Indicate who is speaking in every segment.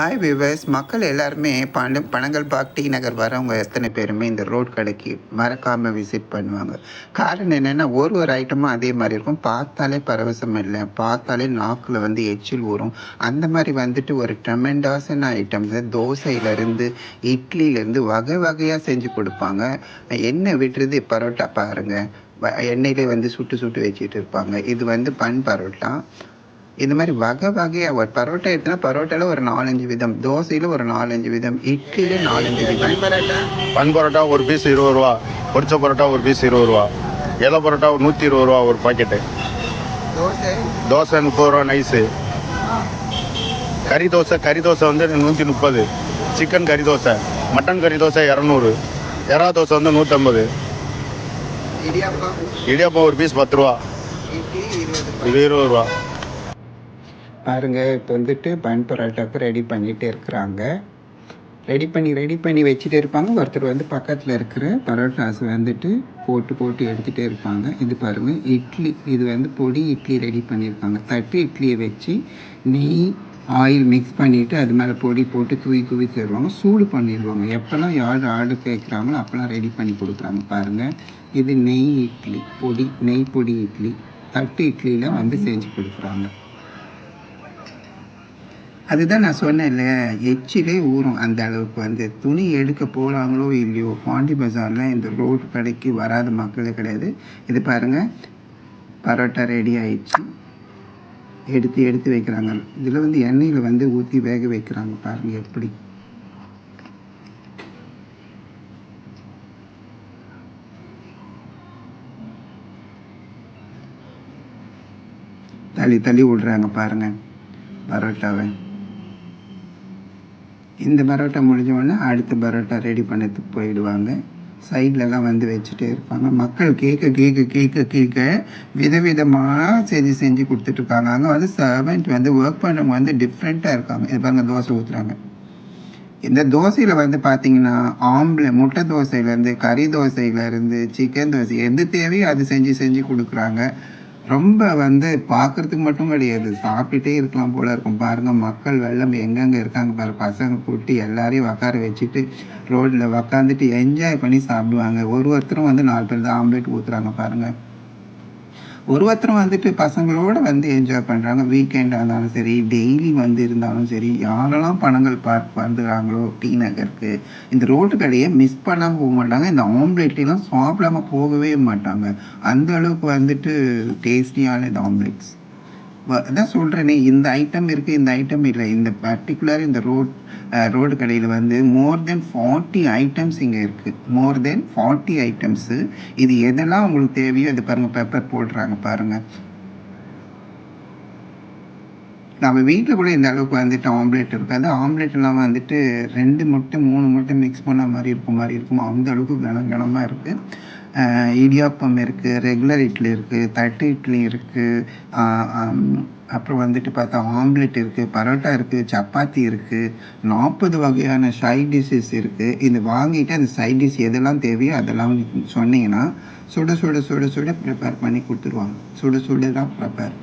Speaker 1: Hi viewers மக்கள் எல்லாருமே பண பனங்கல் பாக் டி நகர் வரவங்க எத்தனை பேருமே இந்த ரோட் கடைக்கு மறக்காமல் விசிட் பண்ணுவாங்க. காரணம் என்னென்னா ஒரு ஒரு ஐட்டமும் அதே மாதிரி இருக்கும். பார்த்தாலே பரவசம் இல்லை. பார்த்தாலே நாக்கில் வந்து எச்சில் ஊறும். அந்த மாதிரி வந்துட்டு ஒரு ட்ரெமெண்டாஸான ஐட்டம்ஸ் தோசையிலேருந்து இட்லியிலேருந்து வகை வகையாக செஞ்சு கொடுப்பாங்க. எண்ணெய் விட்டுறது பரோட்டா பாருங்கள் வ- எண்ணெயிலே வந்து சுட்டு சுட்டு வச்சுட்டு இருப்பாங்க. இது வந்து பன் பரோட்டா. இந்த மாதிரி வகை வகையாக ஒரு பரோட்டா எடுத்தனா பரோட்டாவில் ஒரு நாலஞ்சு விதம் தோசையில் ஒரு நாலஞ்சு விதம் இட்லியில் நாலஞ்சு விதம். பரோட்டா?
Speaker 2: பன் பரோட்டா ஒரு பீஸ் இருபது ரூபா பொரிச்ச பரோட்டா ஒரு பீஸ் இருபது ரூபா இலை பரோட்டா ஒரு நூற்றி இருபது ரூபா ஒரு பாக்கெட்டு
Speaker 1: தோசை?
Speaker 2: தோசை முப்பது ரூபா நைஸு கறி தோசை கறி தோசை வந்து நூற்றி முப்பது. சிக்கன் கறி தோசை மட்டன் கறி தோசை இரநூறு. எறா தோசை வந்து நூற்றம்பது
Speaker 1: இடியாப்பம்?
Speaker 2: இடியாப்பம் ஒரு பீஸ் பத்து ரூபா. இது இருபது ரூபா.
Speaker 1: பாருங்க இப்போ வந்துட்டு பன் பரோட்டாக்கு ரெடி பண்ணிட்டு இருக்கிறாங்க. ரெடி பண்ணி ரெடி பண்ணி வச்சுட்டே இருப்பாங்க. ஒருத்தர் வந்து பக்கத்தில் இருக்கிற பரோட்டாஸ் வந்துட்டு போட்டு போட்டு எடுத்துகிட்டே இருப்பாங்க. இது பாருங்க இட்லி இது வந்து பொடி இட்லி ரெடி பண்ணியிருக்காங்க. தட்டு இட்லியை வச்சு நெய் ஆயில் மிக்ஸ் பண்ணிவிட்டு அது மேலே பொடி போட்டு தூவி தூவி தருவாங்க. சூடு பண்ணிடுவாங்க. எப்போல்லாம் யார் ஆர்டர் கேட்குறாங்களோ அப்போல்லாம் ரெடி பண்ணி கொடுக்குறாங்க. பாருங்கள் இது நெய் இட்லி பொடி நெய் பொடி இட்லி தட்டு இட்லியில் வந்து செஞ்சு கொடுக்குறாங்க. அதுதான் நான் சொன்னேன்ல எச்சிலே ஊறும். அந்த அளவுக்கு வந்து துணி எடுக்க போகிறாங்களோ இல்லையோ பாண்டி பஜாரில் இந்த ரோடு கடைக்கு வராத மக்களே கிடையாது. இது பாருங்கள் பரோட்டா ரெடி ஆயிடுச்சு. எடுத்து எடுத்து வைக்கிறாங்க. இதில் வந்து எண்ணெயில் வந்து ஊற்றி வேக வைக்கிறாங்க பாருங்கள் எப்படி. தள்ளி தள்ளி விடுறாங்க பாருங்கள் பரோட்டாவை. இந்த பரோட்டா முடிஞ்ச உடனே அடுத்த பரோட்டா ரெடி பண்ணதுக்கு போயிடுவாங்க. சைட்லலாம் வந்து வச்சுட்டே இருப்பாங்க. மக்கள் கேட்க கேட்க கேட்க கேட்க விதவிதமாக செஞ்சு செஞ்சு கொடுத்துட்ருக்காங்க அங்கே வந்து சர்வெண்ட் வந்து ஒர்க் பண்ணுறவங்க வந்து டிஃப்ரெண்ட்டாக இருக்காங்க. இது பாருங்க தோசை ஊற்றுறாங்க இந்த தோசையில் வந்து பார்த்தீங்கன்னா ஆம்பளை முட்டை தோசையிலேருந்து கறி தோசையிலேருந்து சிக்கன் தோசை எது தேவையோ அது செஞ்சு செஞ்சு கொடுக்குறாங்க. ரொம்ப வந்து பார்க்கறதுக்கு மட்டும் கிடையாது. சாப்பிட்டுட்டே இருக்கலாம் போல இருக்கும். பாருங்க மக்கள் வெள்ளம் எங்கெங்கே இருக்காங்க பாரு. பசங்க கூட்டி எல்லாரையும் உக்கார வச்சுட்டு ரோட்டில் உக்காந்துட்டு என்ஜாய் பண்ணி சாப்பிடுவாங்க. ஒரு ஒருத்தரும் வந்து நாலு பேர் தான் ஆம்லேட் ஊற்றுறாங்க பாருங்கள் ஒருத்தரும் வந்துட்டு பசங்களோட வந்து என்ஜாய் பண்ணுறாங்க வீக்கெண்டாக இருந்தாலும் சரி டெய்லி வந்து இருந்தாலும் சரி யாரெல்லாம் பணங்கள் பார்க் வந்துடுறாங்களோ டி நகருக்கு இந்த ரோட்டு கடையை மிஸ் பண்ணாமல் போக மாட்டாங்க. இந்த ஆம்லேட்லாம் சாப்பிடாமல் போகவே மாட்டாங்க. அந்த அளவுக்கு வந்துட்டு டேஸ்டியான இந்த ஆம்லேட்ஸ் அதான் சொல்கிறேனே இந்த ஐட்டம் இருக்குது இந்த ஐட்டம் இல்லை. இந்த பர்டிகுலர் இந்த ரோட் ரோடு கடையில் வந்து மோர் தென் ஃபார்ட்டி ஐட்டம்ஸ் இங்கே இருக்குது மோர் தென் ஃபார்ட்டி ஐட்டம்ஸு இது எதெல்லாம் உங்களுக்கு தேவையோ இது பாருங்கள் பெப்பர் போடுறாங்க பாருங்கள் நம்ம வீட்டில் கூட இந்த அளவுக்கு வந்துட்டு ஆம்லேட் இருக்காது ஆம்லேட்லாம் வந்துட்டு ரெண்டு முட்டை மூணு முட்டை மிக்ஸ் பண்ண மாதிரி இருக்கும் மாதிரி இருக்கும். அந்த அளவுக்கு கனம் கனமாக இருக்குது இடியாப்பம் இருக்குது ரெகுலர் இட்லி இருக்குது தட்டு இட்லி இருக்குது அப்புறம் வந்துட்டு பார்த்தா ஆம்லெட் இருக்குது பரோட்டா இருக்குது சப்பாத்தி இருக்குது நாற்பது வகையான சைட் டிஷ்ஷஸ் இருக்குது இது வாங்கிட்டு அந்த சைட் டிஷ் எதெல்லாம் தேவையோ அதெல்லாம் சொன்னீங்கன்னா சுட சுட சுட சுட ப்ரிப்பேர் பண்ணி கொடுத்துருவாங்க. சுட சுட தான் ப்ரிப்பேர்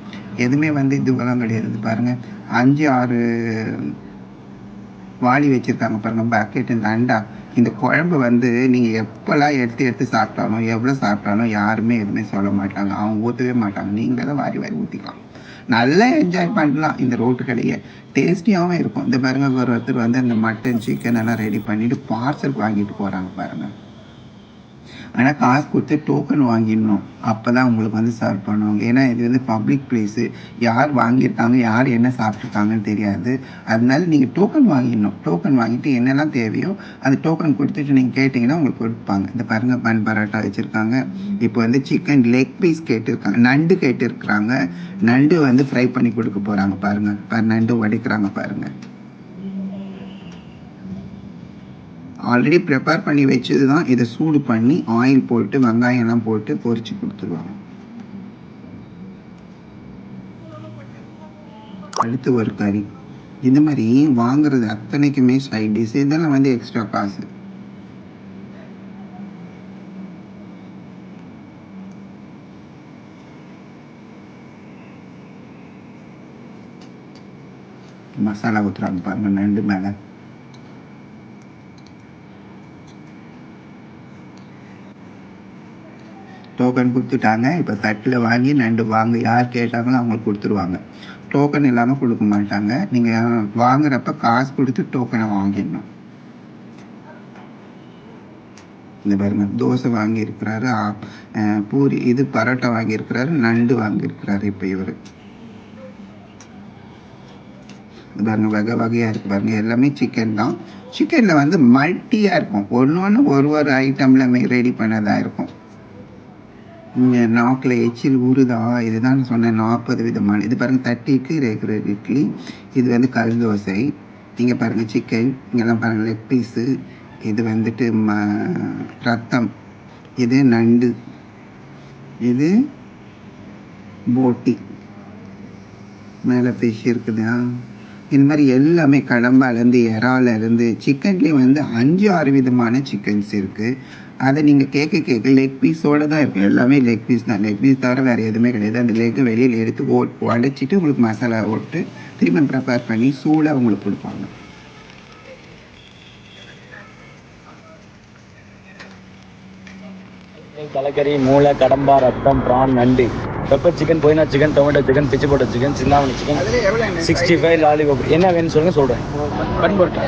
Speaker 1: எதுவுமே வந்து இதுவெல்லாம் கிடையாது. பாருங்கள் அஞ்சு ஆறு வாளி வச்சுருக்காங்க பாருங்கள் பேக்கெட் இந்த அண்டா. இந்த குழம்பு வந்து நீங்கள் எப்போல்லாம் எடுத்து எடுத்து சாப்பிட்டாலும் எவ்வளோ சாப்பிட்டாலும் யாருமே எதுவுமே சொல்ல மாட்டாங்க. அவங்க ஊற்றவே மாட்டாங்க. நீங்கள் தான் வாரி வாரி ஊற்றிக்கலாம் நல்லா என்ஜாய் பண்ணலாம். இந்த ரோட்டு கடையை. டேஸ்டியாகவும் இருக்கும். இந்த பாருங்க ஒரு ஒருத்தர் வந்து அந்த மட்டன் சிக்கன் எல்லாம் ரெடி பண்ணிவிட்டு பார்சல் வாங்கிட்டு போகிறாங்க பாருங்கள் ஆனால் காசு கொடுத்து டோக்கன் வாங்கிடணும். அப்போ தான் உங்களுக்கு வந்து சர்வ் பண்ணுவாங்க. ஏன்னா இது வந்து பப்ளிக் பிளேஸு யார் வாங்கியிருக்காங்க யார் என்ன சாப்பிட்ருக்காங்கன்னு தெரியாது. அதனால நீங்கள் டோக்கன் வாங்கிடணும். டோக்கன் வாங்கிட்டு என்னெல்லாம் தேவையோ அந்த டோக்கன் கொடுத்துட்டு நீங்கள் கேட்டிங்கன்னா உங்களுக்கு கொடுப்பாங்க. இந்த பாருங்கள் பன் பரோட்டா வச்சுருக்காங்க. இப்போ வந்து சிக்கன் லெக் பீஸ் கேட்டிருக்காங்க. நண்டு கேட்டிருக்கிறாங்க. நண்டு வந்து ஃப்ரை பண்ணி கொடுக்க போகிறாங்க பாருங்கள் நண்டு உடைக்கிறாங்க பாருங்கள் ஆல்ரெடி ப்ரிப்பேர் பண்ணி வச்சது தான் இதை சூடு பண்ணி ஆயில் போட்டு வெங்காயம்லாம் போட்டு பொரித்து கொடுத்துருவாங்க. அடுத்து ஒரு கறி. இந்த மாதிரி வாங்குறது அத்தனைக்குமே சைட் டிஷ் இதெல்லாம் வந்து எக்ஸ்ட்ரா காசு. மசாலா ஊற்றுறாங்க பாருங்கள் நண்டு மேலே டோக்கன் கொடுத்துட்டாங்க. இப்போ தட்டில் வாங்கி நண்டு வாங்க யார் கேட்டாங்களோ அவங்களுக்கு கொடுத்துருவாங்க. டோக்கன் இல்லாமல் கொடுக்க மாட்டாங்க. நீங்கள் வாங்குறப்ப காசு கொடுத்து டோக்கனை வாங்கிடணும். இந்த பாருங்க தோசை வாங்கியிருக்கிறாரு பூரி இது பரோட்டா வாங்கியிருக்கிறாரு நண்டு வாங்கியிருக்கிறாரு இப்போ இவர். பாருங்க வகை வகையாக இருக்குது பாருங்க எல்லாமே சிக்கன் தான். சிக்கனில் வந்து மல்ட்டியாக இருக்கும். ஒன்று ஒன்று ஒரு ஒரு ஐட்டமில் ரெடி பண்ணதாக இருக்கும். இங்கே நாக்கில் எச்சில் ஊறுதா இதுதான் நான் சொன்னேன் நாற்பது விதமான. இது பாருங்கள் தட்டி இட்லி ரெகுலர் இட்லி. இது வந்து கல் தோசை. இங்கே பாருங்கள் சிக்கன் இங்கெல்லாம் பாருங்கள் லெக் பீஸு இது வந்துட்டு ம ரத்தம். இது நண்டு. இது போட்டி. மேலே ஃபிஷ் இருக்குதா இந்த மாதிரி எல்லாமே கடம்பாலேருந்து இறாலேருந்து சிக்கன்லேயும் வந்து அஞ்சு ஆறு விதமான சிக்கன்ஸ் இருக்குது அதை நீங்கள் கேட்க கேட்க லெக் பீஸோடு தான் இருக்கும். எல்லாமே லெக் பீஸ் தான். லெக் பீஸ் தவிர வேறு எதுவுமே கிடையாது. அந்த லெக்கை வெளியில் எடுத்து ஓ உடச்சிட்டு உங்களுக்கு மசாலா போட்டு திரும்ப ப்ரிப்பேர் பண்ணி சூடாக உங்களுக்கு கொடுப்பாங்க.
Speaker 3: தலைக்கறி மூளை கடம்பா ரத்தம் ப்ரான் நண்டு. பெப்பர் சிக்கன் போயினா சிக்கன் டொமேட்டோ சிக்கன் பிச்சு போட்ட chicken Chintamani chicken sixty five lollipop என்ன வேணும்னு சொல்லுங்க சொல்கிறேன் பன் பரோட்டா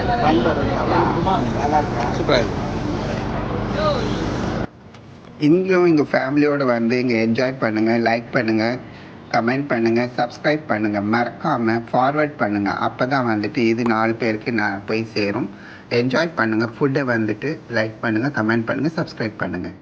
Speaker 1: சூப்பராக நீங்களும் எங்கள் ஃபேமிலியோடு வந்து இங்கே என்ஜாய் பண்ணுங்கள் லைக் பண்ணுங்கள் கமெண்ட் பண்ணுங்கள் சப்ஸ்கிரைப் பண்ணுங்கள் மறக்காமல் ஃபார்வர்ட் பண்ணுங்கள் அப்போ தான் வந்துட்டு இது நாலு பேருக்கு நான் போய் சேரும். என்ஜாய் பண்ணுங்கள் ஃபுட்டை வந்துட்டு லைக் பண்ணுங்கள் கமெண்ட் பண்ணுங்கள் சப்ஸ்கிரைப் பண்ணுங்கள்